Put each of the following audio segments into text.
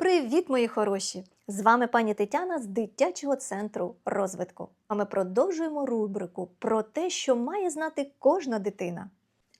Привіт, мої хороші! З вами пані Тетяна з дитячого центру розвитку. А ми продовжуємо рубрику про те, що має знати кожна дитина.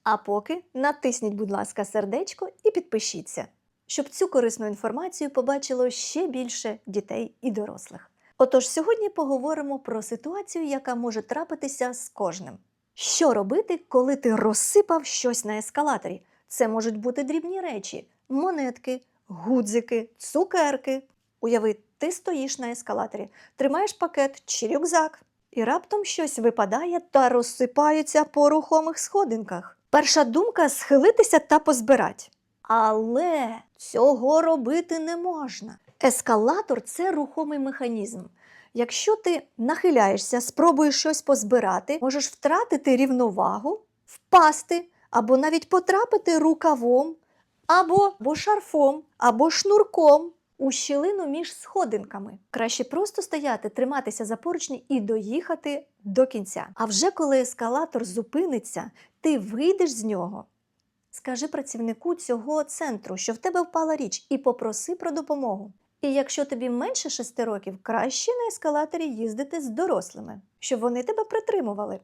А поки натисніть, будь ласка, сердечко і підпишіться, щоб цю корисну інформацію побачило ще більше дітей і дорослих. Отож, сьогодні поговоримо про ситуацію, яка може трапитися з кожним. Що робити, коли ти розсипав щось на ескалаторі? Це можуть бути дрібні речі, монетки, гудзики, цукерки. Уяви, ти стоїш на ескалаторі, тримаєш пакет чи рюкзак, і раптом щось випадає та розсипається по рухомих сходинках. Перша думка схилитися та позбирати. Але цього робити не можна. Ескалатор це рухомий механізм. Якщо ти нахиляєшся, спробуєш щось позбирати, можеш втратити рівновагу, впасти або навіть потрапити рукавом, або, або шарфом, або шнурком у щілину між сходинками. Краще просто стояти, триматися за поручні і доїхати до кінця. А вже коли ескалатор зупиниться, ти вийдеш з нього. Скажи працівнику цього центру, що в тебе впала річ, і попроси про допомогу. І якщо тобі менше шести років, краще на ескалаторі їздити з дорослими, щоб вони тебе притримували.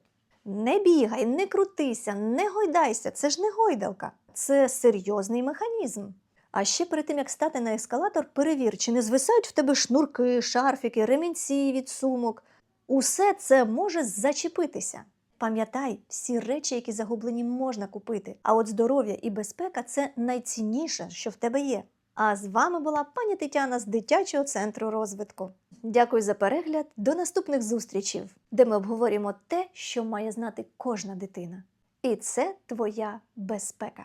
Не бігай, не крутися, не гойдайся, це ж не гойдалка, це серйозний механізм. А ще перед тим, як стати на ескалатор, перевір, чи не звисають в тебе шнурки, шарфіки, ремінці від сумок. Усе це може зачепитися. Пам'ятай, всі речі, які загублені, можна купити. А от здоров'я і безпека це найцінніше, що в тебе є. А з вами була пані Тетяна з дитячого центру розвитку. Дякую за перегляд. До наступних зустрічей, де ми обговоримо те, що має знати кожна дитина. І це твоя безпека.